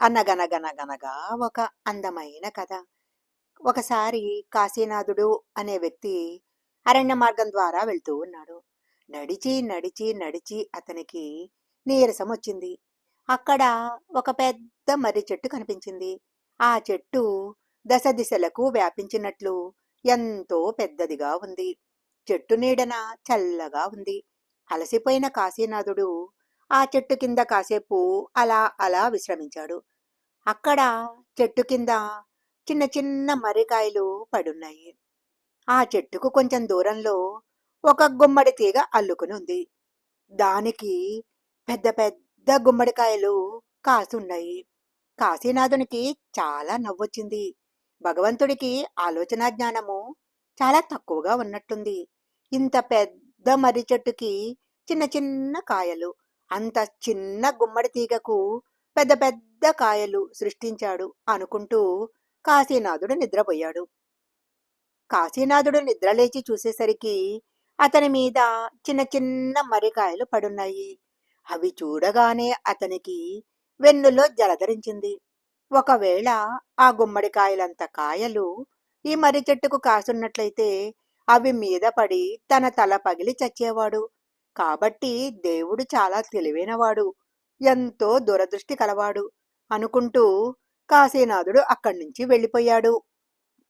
అనగనగనగనగా ఒక అందమైన కథ. ఒకసారి కాశీనాథుడు అనే వ్యక్తి అరణ్య మార్గం ద్వారా వెళ్తూ ఉన్నాడు. నడిచి నడిచి నడిచి అతనికి నీరసం వచ్చింది. అక్కడ ఒక పెద్ద మర్రి చెట్టు కనిపించింది. ఆ చెట్టు దశ దిశలకు వ్యాపించినట్లు ఎంతో పెద్దదిగా ఉంది. చెట్టు నీడన చల్లగా ఉంది. అలసిపోయిన కాశీనాథుడు ఆ చెట్టు కింద కాసేపు అలా అలా విశ్రమించాడు. అక్కడ చెట్టు కింద చిన్న చిన్న మర్రికాయలు పడున్నాయి. ఆ చెట్టుకు కొంచెం దూరంలో ఒక గుమ్మడి తీగ అల్లుకుని ఉంది. దానికి పెద్ద పెద్ద గుమ్మడికాయలు కాసున్నాయి. కాశీనాథునికి చాలా నవ్వొచ్చింది. భగవంతుడికి ఆలోచన జ్ఞానము చాలా తక్కువగా ఉన్నట్టుంది. ఇంత పెద్ద మర్రి చెట్టుకి చిన్న చిన్న కాయలు అంత చిన్న గుమ్మడి తీగకు పెద్ద పెద్ద పెద్ద కాయలు సృష్టించాడు అనుకుంటూ కాశీనాథుడు నిద్రపోయాడు. కాశీనాథుడు నిద్రలేచి చూసేసరికి అతని మీద చిన్న చిన్న మర్రికాయలు పడున్నాయి. అవి చూడగానే అతనికి వెన్నులో జలధరించింది. ఒకవేళ ఆ గుమ్మడికాయలంత కాయలు ఈ మర్రి చెట్టుకు కాసున్నట్లయితే అవి మీద పడి తన తల పగిలి చచ్చేవాడు. కాబట్టి దేవుడు చాలా తెలివైనవాడు. ఎంతో దురదృష్టి కలవాడు. అనుకుంటూ కాశీనాథుడు అక్కడి నుంచి వెళ్ళిపోయాడు.